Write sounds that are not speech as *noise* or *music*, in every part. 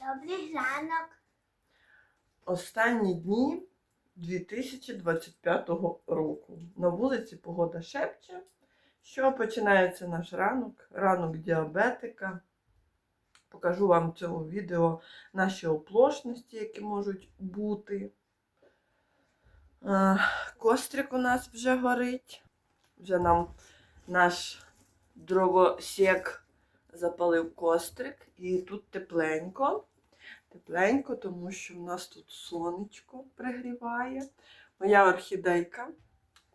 Добрий ранок. Останні дні 2025 року. На вулиці погода шепче. Що починається наш ранок, ранок діабетика. Покажу вам в цьому відео наші оплошності, які можуть бути. Кострик у нас вже горить. Вже нам наш дровосек запалив кострик. І тут тепленько. Тепленько, тому що в нас тут сонечко пригріває. Моя орхідейка.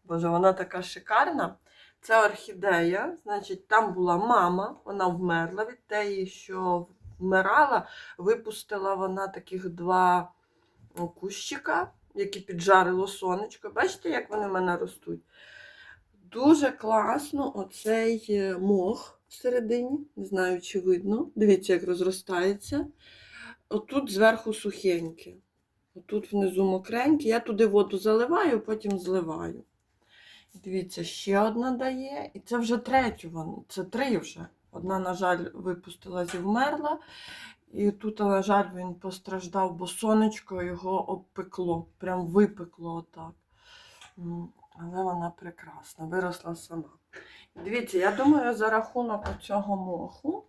Боже, вона така шикарна. Це орхідея, значить, там була мама, вона вмерла від теї, що вмирала, випустила вона таких два кущика, які піджарило сонечко. Бачите, як вони в мене ростуть? Дуже класно оцей е, мох всередині. Не знаю, чи видно. Дивіться, як розростається. Отут зверху сухеньке. Отут внизу мокреньке. Я туди воду заливаю, потім зливаю. Дивіться, ще одна дає. І це вже третю вон- Це три вже. Одна, на жаль, випустилась і вмерла. І тут, на жаль, він постраждав, бо сонечко його обпекло, прям випекло отак. Але вона прекрасна, виросла сама. Дивіться, я думаю, за рахунок цього моху,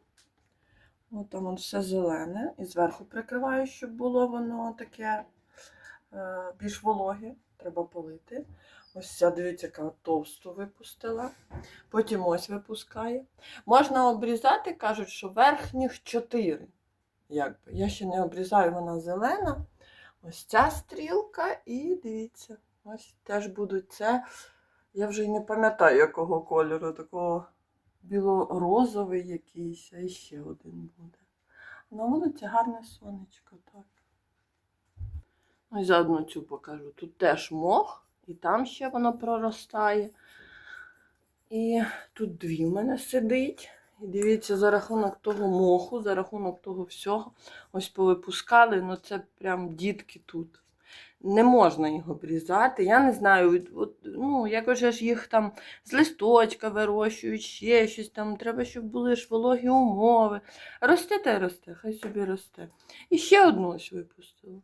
от там от все зелене, і зверху прикриваю, щоб було воно таке е, більш вологе, треба полити. Ось ця, дивіться, яка товсту випустила. Потім ось випускає. Можна обрізати, кажуть, що верхніх чотири. Я ще не обрізаю, вона зелена. Ось ця стрілка, і дивіться, ось теж будуть це. Я вже й не пам'ятаю, якого кольору, такого біло-розовий якийсь, а ще один буде. На вулиці гарне сонечко, так. Ну і заодно цю покажу. Тут теж мох, і там ще воно проростає. І тут дві в мене сидить. І дивіться, за рахунок того моху, за рахунок того всього, ось повипускали, ну це прям дітки тут. Не можна їх обрізати. Я не знаю, от, ну, якось ж їх там з листочка вирощують, ще щось там. Треба, щоб були ж вологі умови. Росте та й росте, хай собі росте. І ще одну ось випустила.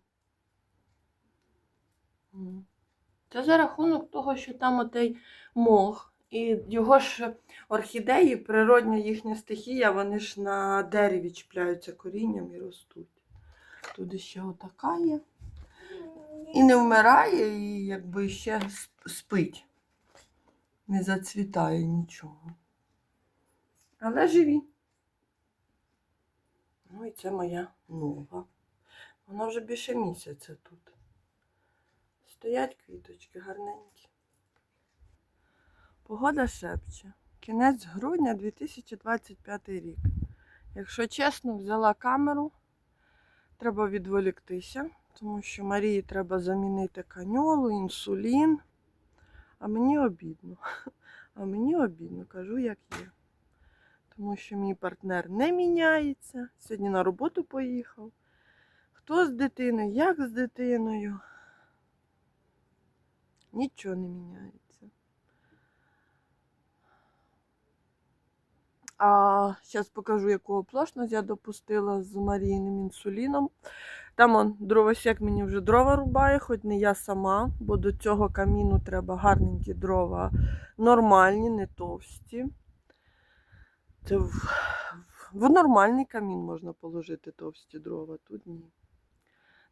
Це за рахунок того, що там отей мох. І його ж орхідеї, природня їхня стихія, вони ж на дереві чіпляються корінням і ростуть. Тут ще отака є. І не вмирає, і якби ще спить. Не зацвітає нічого. Але живі. Ну і це моя нова. Вона вже більше місяця тут. Стоять квіточки гарненькі. Погода шепче. Кінець грудня 2025 рік. Якщо чесно, взяла камеру, треба відволіктися, тому що Марії треба замінити каньолу, інсулін. А мені обідно. *laughs* А мені обідно, кажу, як є. Тому що мій партнер не міняється. Сьогодні на роботу поїхав. Хто з дитиною, як з дитиною. Нічого не міняється. А зараз покажу, яку оплошність я допустила з Марійним інсуліном. Там он дровосек мені вже дрова рубає, хоч не я сама, бо до цього каміну треба гарненькі дрова, нормальні, не товсті. Це в, в, нормальний камін можна положити товсті дрова, тут ні.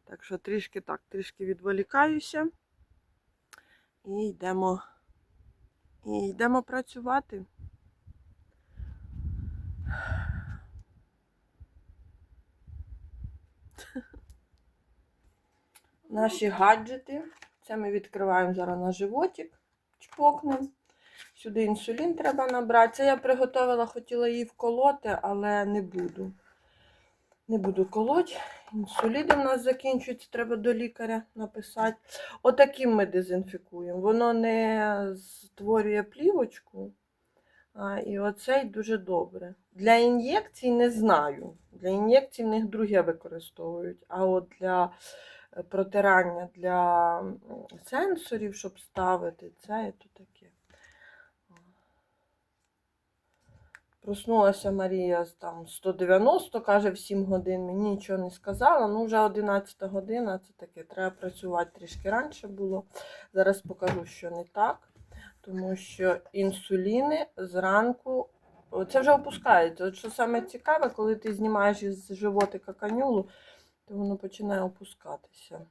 Так що трішки так, трішки відволікаюся. І йдемо, і йдемо працювати. Наші гаджети. Це ми відкриваємо зараз на животик, чпокнемо. Сюди інсулін треба набрати. Це я приготувала, хотіла її вколоти, але не буду. Не буду колоть. Інсулін у нас закінчується, треба до лікаря написати. Отаким ми дезінфікуємо. Воно не створює плівочку. А, і оцей дуже добре. Для ін'єкцій не знаю. Для ін'єкцій в них друге використовують. А от для протирання для сенсорів, щоб ставити, це то таке. Проснулася Марія там 190, каже, в 7 годин. Мені нічого не сказала. Ну, вже 11 година, це таке, треба працювати трішки раніше було. Зараз покажу, що не так. Тому що інсуліни зранку. Це вже опускається. От що саме цікаве, коли ти знімаєш із животика канюлу, то воно починає опускатися.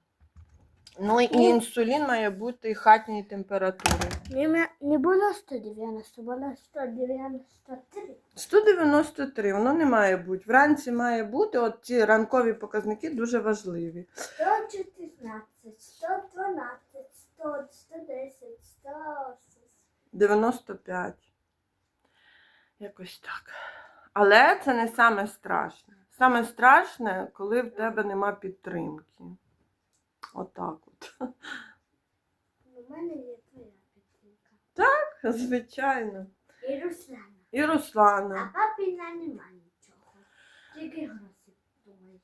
Ну і Ні. інсулін має бути хатньої температури. Не, не було 190, було 193. 193, воно не має бути. Вранці має бути, от ці ранкові показники дуже важливі. 114, 112, 100, 110, 100. 95. Якось так. Але це не саме страшне. Саме страшне, коли в тебе нема підтримки. Отак от. У мене є твоя підтримка. Так, Звичайно. І Руслана. І Руслана. А папіна нема нічого. Тільки гроші думає.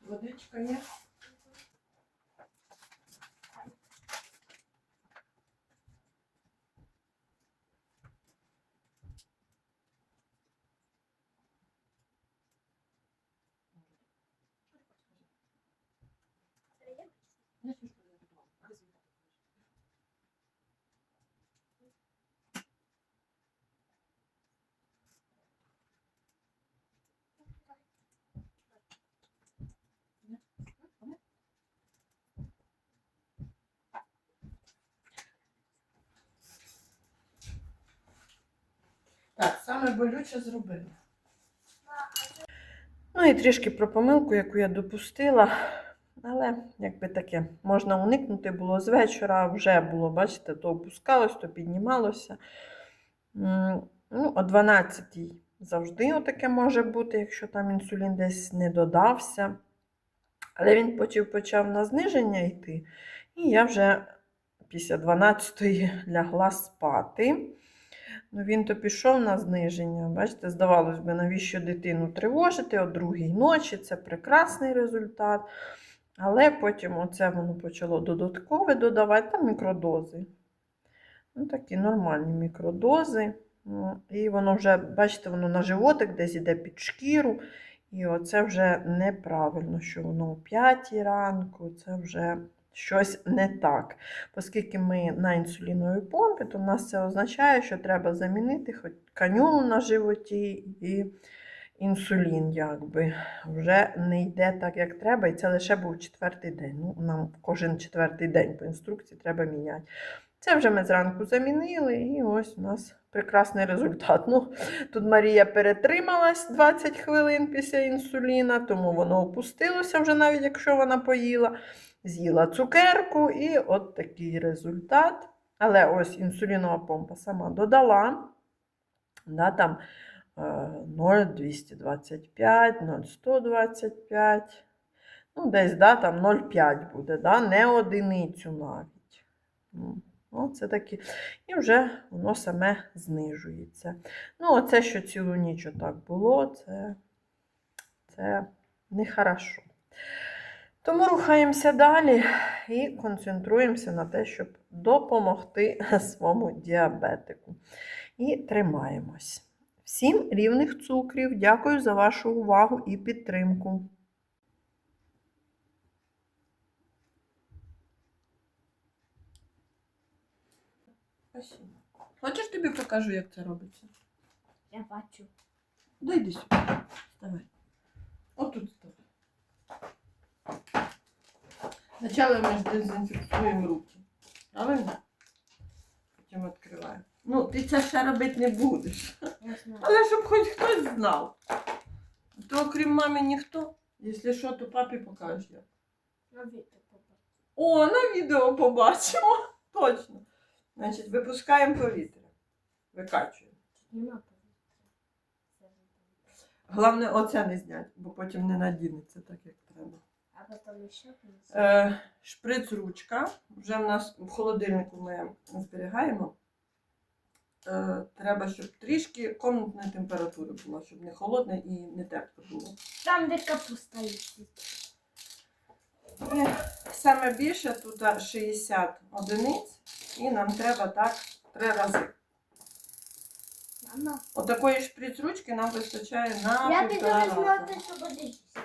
Водичка є. Так, саме болюче зробила. Ну і трішки про помилку, яку я допустила. Але, якби таке, можна уникнути було з вечора, вже було, бачите, то опускалось, то піднімалося. Ну, о 12 завжди отаке може бути, якщо там інсулін десь не додався. Але він потім почав на зниження йти, і я вже після 12-ї лягла спати. Ну, він то пішов на зниження. Бачите, здавалось би, навіщо дитину тривожити о другій ночі, це прекрасний результат. Але потім оце воно почало додаткове додавати, там мікродози. Ну, такі нормальні мікродози. Ну, І воно вже, бачите, воно на животик десь іде під шкіру. І оце вже неправильно, що воно о 5 ранку, це вже щось не так. Оскільки ми на інсуліновій помпі, то в нас це означає, що треба замінити хоч канюлу на животі і інсулін, якби вже не йде так, як треба, і це лише був четвертий день. Ну, нам кожен четвертий день по інструкції треба міняти. Це вже ми зранку замінили, і ось у нас прекрасний результат. Ну, тут Марія перетрималась 20 хвилин після інсуліна, тому воно опустилося вже навіть якщо вона поїла. З'їла цукерку, і от такий результат. Але ось інсулінова помпа сама додала. Да, там 0,225, 0,125. Ну, десь да, там 0,5 буде, да, не одиницю навіть. Ну, Ну, це такі. І вже воно саме знижується. Ну, оце, що цілу ніч отак було, це, це нехорошо. Тому рухаємося далі і концентруємося на те, щоб допомогти *laughs* своєму діабетику. І тримаємось. Всім рівних цукрів. Дякую за вашу увагу і підтримку. Спасибо. Хочеш тобі покажу, як це робиться? Я бачу. Дойди сюди. Вставай. Отут ставай. Спочатку ми дезінфікуємо руки. Правильно? Потім відкриваємо. Ну, ти це ще робити не будеш. Але щоб хоч хтось знав. То окрім мами ніхто. Якщо що, то папі покажеш як. На відео побачу. О, на відео побачимо. Точно. Значить, випускаємо повітря. Викачуємо. Нема повітря. Головне, оце не зняти, бо потім не надінеться так, як треба. А потім ще. Е, шприц ручка. Вже в нас в холодильнику ми зберігаємо. Е, треба, щоб трішки комнатної температури було, щоб не холодне і не тепле було. Там, де капуста летить. І саме більше тут 60 одиниць, і нам треба так три рази. Мама. Отакої шприц-ручки нам вистачає на Я піду півтора візьму рази. те, що буде їсти.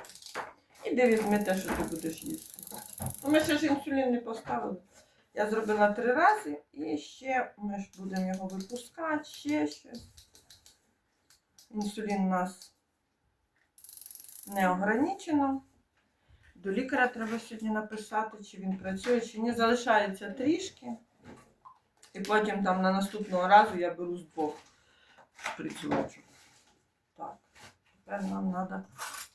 Іди візьми те, що ти будеш їсти. Ну, Ми ще ж інсулін не поставили. Я зробила три рази і ще ми ж будемо його випускати, ще щось. Інсулін у нас не ограничено. До лікаря треба сьогодні написати, чи він працює, чи ні. Залишається трішки. І потім там на наступного разу я беру з двох шприцювачок. Так, тепер нам треба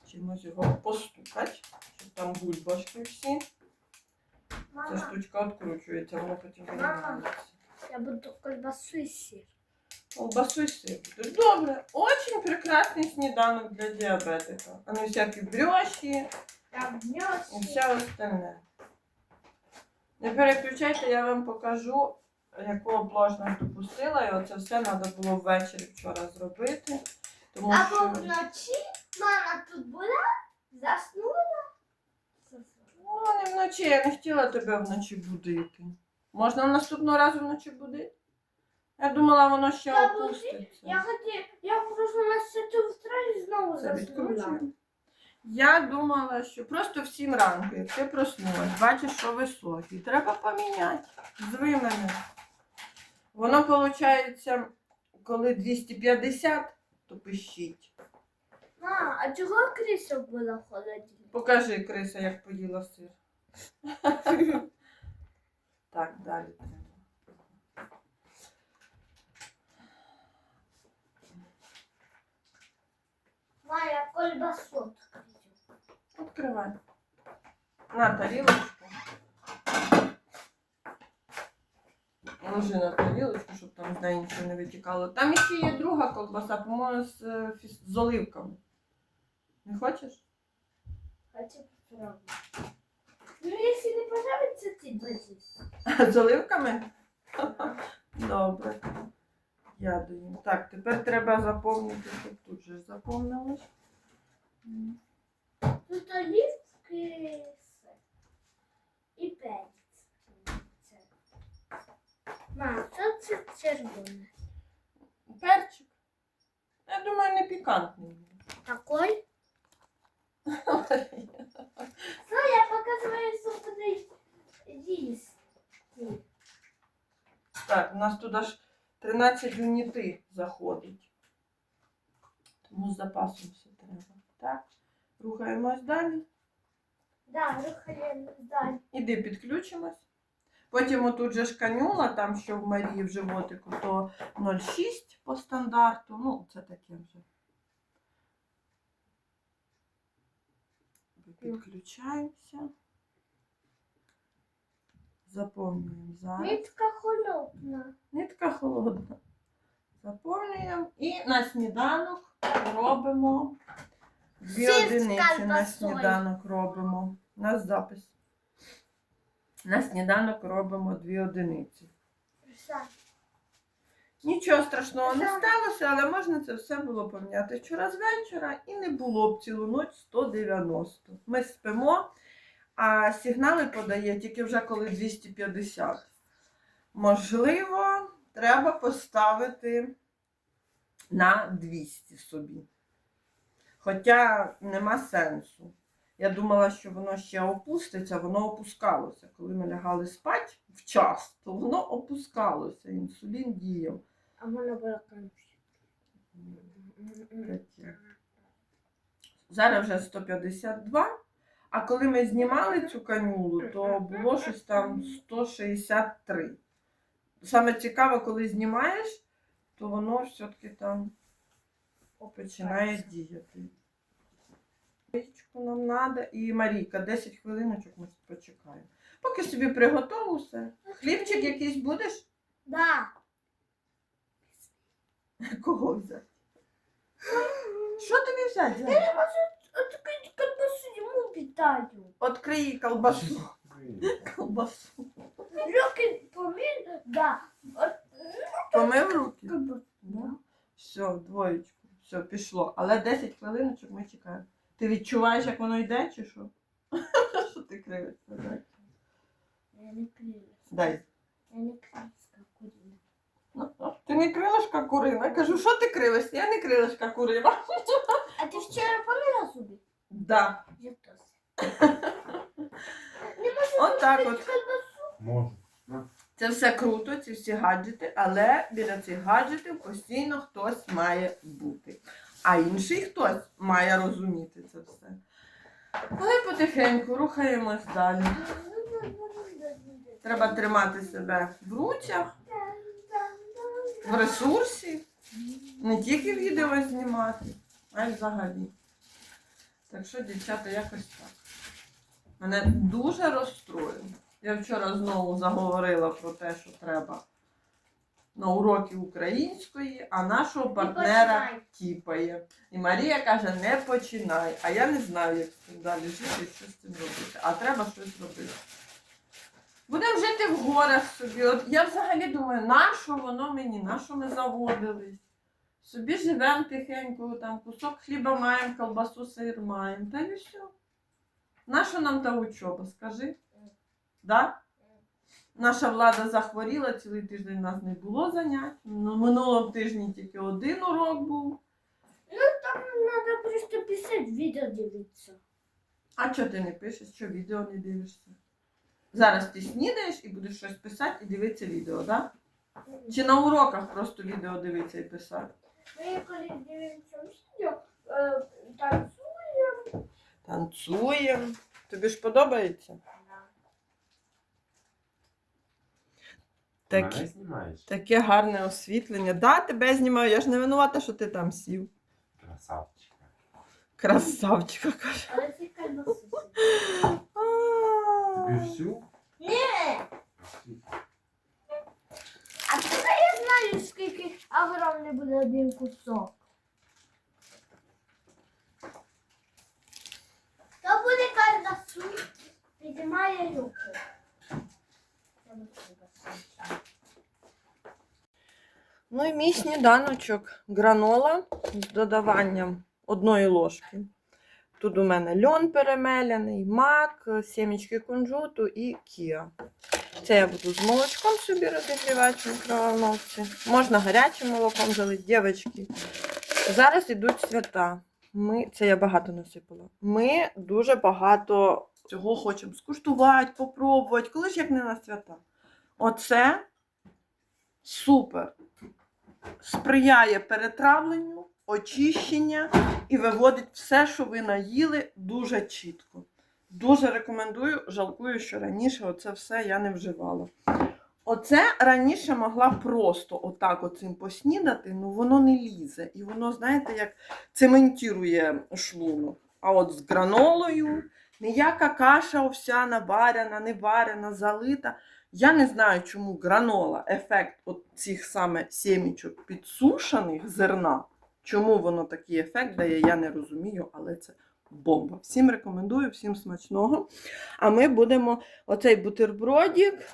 чимось його постукати, щоб там бульбашки всі. Ця штучка відкручується, воно потім виймається. я буду колбасу і сир. Колбасу і сир. Добре, очень прекрасний сніданок для діабетика. А не всякі брьоші і все остальне. Не переключайте, я вам покажу, яку обложність допустила. І оце все треба було ввечері вчора зробити. Тому Або що вночі мама тут була, заснула. Ну, не вночі, я не хотіла тебе вночі будити. Можна наступного разу вночі будити? Я думала, воно ще Та опуститься. Я хотів, я просто на втра і знову Це заснула. Я думала, що просто в 7 ранку, як ти проснулась, бачиш, що високий. Треба поміняти. Зви мене. Воно виходить, коли 250, то пишіть. Мама, а чого крісло було в холодильнику? Покажи, Криса, як поїла сир. *laughs* так, далі треба. Мая, колбасу відкрию. Відкривай. На тарілочку. Ложи на тарілочку, щоб там з неї нічого не витікало. Там ще є друга колбаса, по-моєму, з, з оливками. Не хочеш? Хочу попробувати. Ну, якщо не подобається, ти будеш. *laughs* З оливками? *laughs* Добре. Я доїм. Так, тепер треба заповнити, щоб тут же заповнилось. Тут олівки і перець. Це. Мама, що це червоне? Перчик. Я думаю, не пікантний. Такой? *laughs* Ну, я показываю, що буде їсти. Так, у нас туди ж 13 юніти заходить. Тому з запасом все треба. Так, рухаємось далі. Да, рухаємо далі. Іди підключимось. Потім отут же ж канюла, там що в Марії в животику, то 0,6 по стандарту. Ну, це таке вже. Підключаємося. Заповнюємо зараз. Нитка холодна. Нитка холодна. Заповнюємо і на сніданок робимо дві одиниці на сніданок робимо. У нас запис. На сніданок робимо дві одиниці. Все. Нічого страшного не сталося, але можна це все було поміняти вчора з вечора і не було б цілу ніч 190. Ми спимо, а сигнали подає тільки вже коли 250. Можливо, треба поставити на 200 собі. Хоча нема сенсу. Я думала, що воно ще опуститься, воно опускалося. Коли ми лягали спати в час, то воно опускалося, інсулін діяв. А в мене була Зараз вже 152. А коли ми знімали цю канюлу, то було щось там 163. Саме цікаве, коли знімаєш, то воно все-таки там починає діяти. Річку нам треба. І Марійка, 10 хвилиночок ми почекаємо. Поки собі приготову все. Хлібчик якийсь будеш? Да. Кого взяти? Що тобі взяти? Відкрити колбасу, йому питаю. Открий колбасу. Колбасу. Руки помір, да. От, Помив руки. Все, двоєчку. Все, пішло. Але 10 хвилиночок ми чекаємо. Ти відчуваєш, як воно йде, чи що? *laughs* Що ти кривишся? Дай. Я не кривлюсь. Дай. Я не кривлюсь. Ну, Ти не крилишка курина. Я кажу, що ти кривишся? Я не крилишка курина. А ти вчора помила зуби? Да. *laughs* Не можу От так от. Можу. Це все круто, ці всі гаджети, але біля цих гаджетів постійно хтось має бути. А інший хтось має розуміти це все. Але потихеньку рухаємось далі. Треба тримати себе в ручах, в ресурсі, не тільки відео знімати, а й взагалі. Так що, дівчата, якось так. Мене дуже розстроїло. Я вчора знову заговорила про те, що треба на уроки української, а нашого партнера тіпає. І Марія каже, не починай. А я не знаю, як з цим далі жити і що з цим робити. А треба щось робити. Будемо жити в горах собі. От я взагалі думаю, на що воно мені, на що ми заводились? Собі живемо тихенько, там кусок хліба маємо, колбасу сир маємо. Та й все. На що нам та учоба, скажи? Да? Наша влада захворіла, цілий тиждень у нас не було занять. Ну, минулому тижні тільки один урок був. Там надо просто писать, видео дивиться. А чого ти не пишеш, що відео не дивишся? Зараз ти снідаєш і будеш щось писати і дивитися відео, так? Да? Чи на уроках просто відео дивитися і писати? Ми коли дивимося відео, е, танцюємо. Танцюємо. Тобі ж подобається? Так, таке гарне освітлення. Да, тебе знімаю, я ж не винувата, що ти там сів. Красавчика. Красавчика каже. *laughs* А. всю? Ні! А тепер я знаю, скільки огромний буде один кусок. То буде колбасу, піднімає руку. Ну і мій сніданочок гранола з додаванням одної ложки. Тут у мене льон перемеляний, мак, сімечки кунжуту і кіа. Це я буду з молочком собі розігрівати в мікроволновці. Можна гарячим молоком залити, дівчатки. Зараз йдуть свята. Ми, це я багато насипала. Ми дуже багато цього хочемо скуштувати, попробувати. Коли ж як не на свята? Оце супер сприяє перетравленню, очищення і виводить все, що ви наїли, дуже чітко. Дуже рекомендую, жалкую, що раніше оце все я не вживала. Оце раніше могла просто отак оцим поснідати, ну воно не лізе. І воно, знаєте, як цементує шлунок. А от з гранолою ніяка каша овсяна, варена, не варена, залита. Я не знаю, чому гранола, ефект от цих саме сімічок підсушених зерна. Чому воно такий ефект дає, я не розумію, але це бомба. Всім рекомендую, всім смачного. А ми будемо оцей бутербродик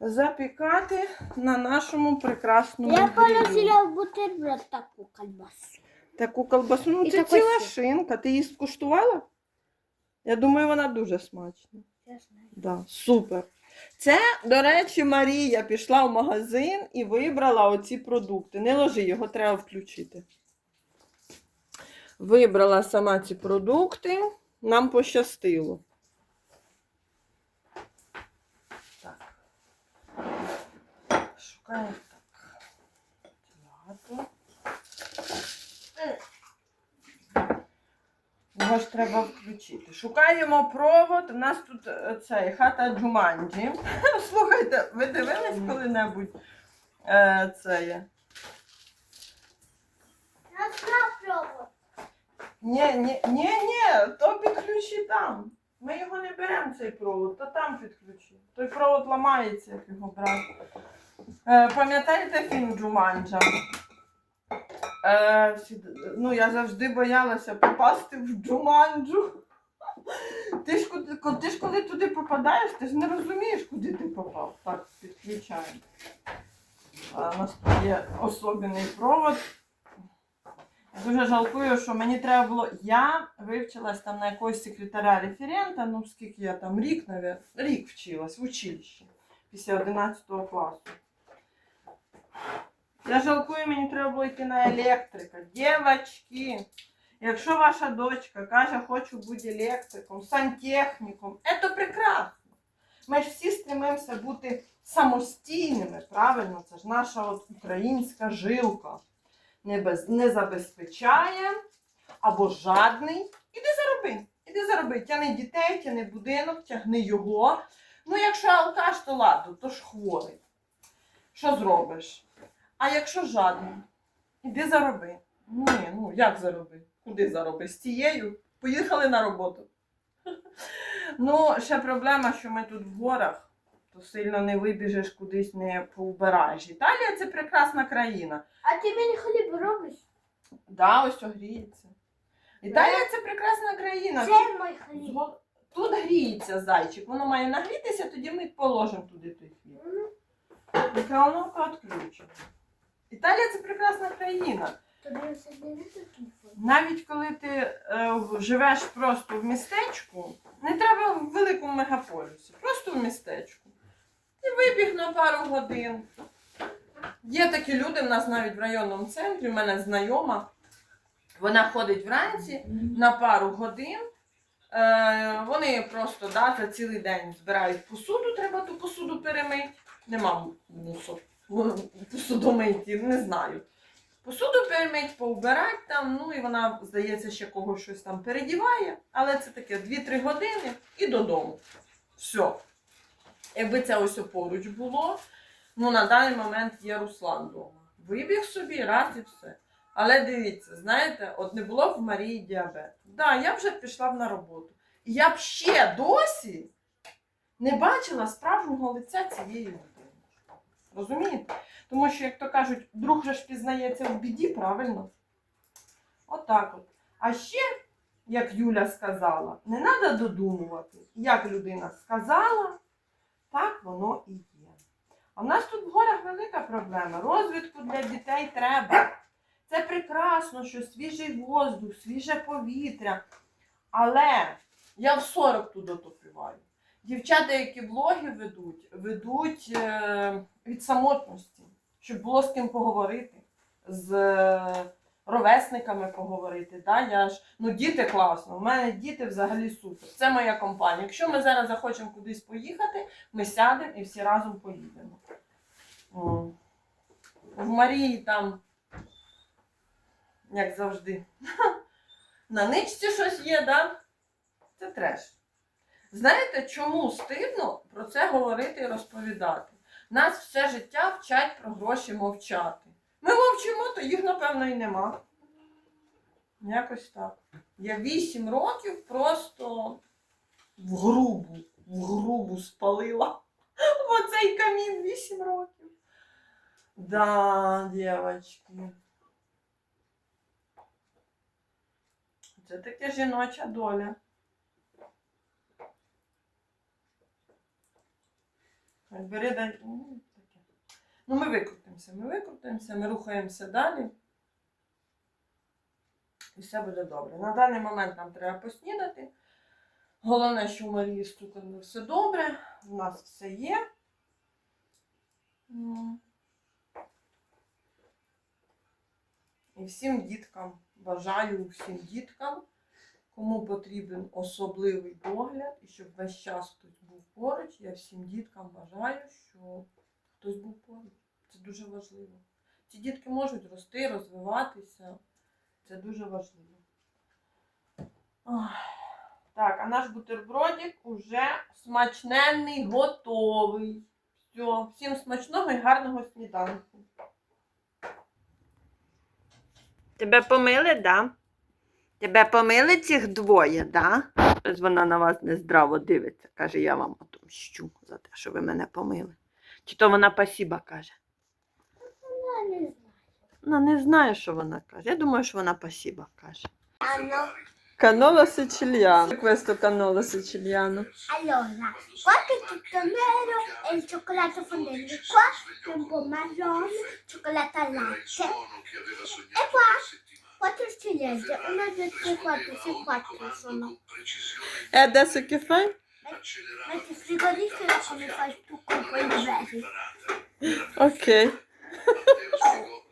запікати на нашому прекрасному Я положила бутерброд таку колбасу. Таку колбасу, ну І це такий ціла сир. шинка. Ти її скуштувала? Я думаю, вона дуже смачна. Я знаю. Да, супер. Це, до речі, Марія пішла в магазин і вибрала оці продукти. Не ложи, його треба включити. Вибрала сама ці продукти. Нам пощастило. Так. Шукаємо так. Ладно. Його ж треба включити. Шукаємо провод. У нас тут е, цей хата Джуманджі. *laughs* Слухайте, ви дивились коли-небудь е, це є? Ні, ні, ні, ні, то підключи там. Ми його не беремо, цей провод, то там підключи. Той провод ламається, як його брати. Е, пам'ятаєте фільм Джуманджа? Е, ну, я завжди боялася попасти в Джуманджу. Ти ж, ти ж коли туди попадаєш, ти ж не розумієш, куди ти попав. Так, підключаємо. А, у нас тут є особливий провод. Дуже жалкую, що мені треба було. Я вивчилась там на якогось секретаря референта, ну скільки я там, рік, навіть, рік вчилась в училищі після 11 класу. Я жалкую, мені треба було йти на електрика. Дівчатки, якщо ваша дочка каже, хочу бути електриком, сантехніком, це прекрасно. Ми ж всі стремимося бути самостійними, правильно? Це ж наша от українська жилка. Не, без, не забезпечає або жадний. Іди зароби. Іди зароби. Тяни дітей, тяни будинок, тягни його. Ну, якщо алкаш, то ладно, то ж хворий. Що зробиш? А якщо жадний, іди зароби. Ні, ну як зароби? Куди зароби? З тією? Поїхали на роботу. *laughs* Ну, ще проблема, що ми тут в горах, то сильно не вибіжеш кудись, не поубираєш. Італія це прекрасна країна. А ти мені хліб робиш? Да, ось гріється. Італія це прекрасна країна. Це мій хліб. Тут, гріється зайчик. Воно має нагрітися, тоді ми положимо туди той хліб. М, Микроволновка відключена. Італія це прекрасна країна. Навіть коли ти е, живеш просто в містечку, не треба в великому мегаполісі, просто в містечку. Ти вибіг на пару годин. Є такі люди в нас навіть в районному центрі, в мене знайома. Вона ходить вранці на пару годин. Е, вони просто да, за цілий день збирають посуду, треба ту посуду перемити. Нема мусор. Посудомийки, не знаю. Посуду перемить, поубирать там, ну і вона, здається, ще когось щось там передіває, але це таке 2-3 години і додому. Все. Якби це ось поруч було, ну на даний момент є Руслан вдома. Вибіг собі, раз і все. Але дивіться, знаєте, от не було в Марії діабет. Да, я вже пішла на роботу. І я б ще досі не бачила справжнього лиця цієї. Розумієте? Тому що, як то кажуть, друг же ж пізнається в біді, правильно? Отак от. А ще, як Юля сказала, не треба додумувати. Як людина сказала, так воно і є. А в нас тут в горах велика проблема. Розвідку для дітей треба. Це прекрасно, що свіжий воздух, свіже повітря. Але я в 40 туди допиваю. Дівчата, які влоги ведуть, ведуть е, від самотності, щоб було з ким поговорити, з е, ровесниками поговорити. Да? Я ж, ну, діти класно, у мене діти взагалі супер. Це моя компанія. Якщо ми зараз захочемо кудись поїхати, ми сядемо і всі разом поїдемо. В Марії там, як завжди, *laughs* на ничці щось є, да? Це треш. Знаєте, чому стидно про це говорити і розповідати? Нас все життя вчать про гроші мовчати. Ми мовчимо, то їх, напевно, і нема. Якось так. Я 8 років просто в грубу, в грубу спалила. *laughs* Оцей камін 8 років. Да, дівчатки. Це таке жіноча доля. Бери дай. Ну. Ми викрутимося, ми викрутимося, ми рухаємося далі. І все буде добре. На даний момент нам треба поснідати. Головне, що у Марії з все добре, в нас все є. Ну. І всім діткам бажаю всім діткам, кому потрібен особливий догляд, і щоб весь час хтось був поруч, я всім діткам бажаю, щоб хтось був поруч. Це дуже важливо. Ці дітки можуть рости, розвиватися. Це дуже важливо. Так, а наш бутербродик уже смачненний, готовий. Все, всім смачного і гарного сніданку. Тебе помили, да? Тебе помили цих двоє, да? Ось вона на вас нездраво дивиться. Каже, я вам отомщу за те, що ви мене помили. Чи то вона пасіба каже? Я не знаю. Вона не знає, що вона каже. Я думаю, що вона пасіба каже. Канола сицiliano. Questo canolo siciliano. allora, qua è tutto nero e il cioccolato fondente. Qua un po' marrone, cioccolato al latte. E qua, Quattro ciliegie, una, due, tre, quattro, sei, quattro sono. E adesso che fai? Metti il frigorifero e come fai tu con quelli veri. Ok. *laughs*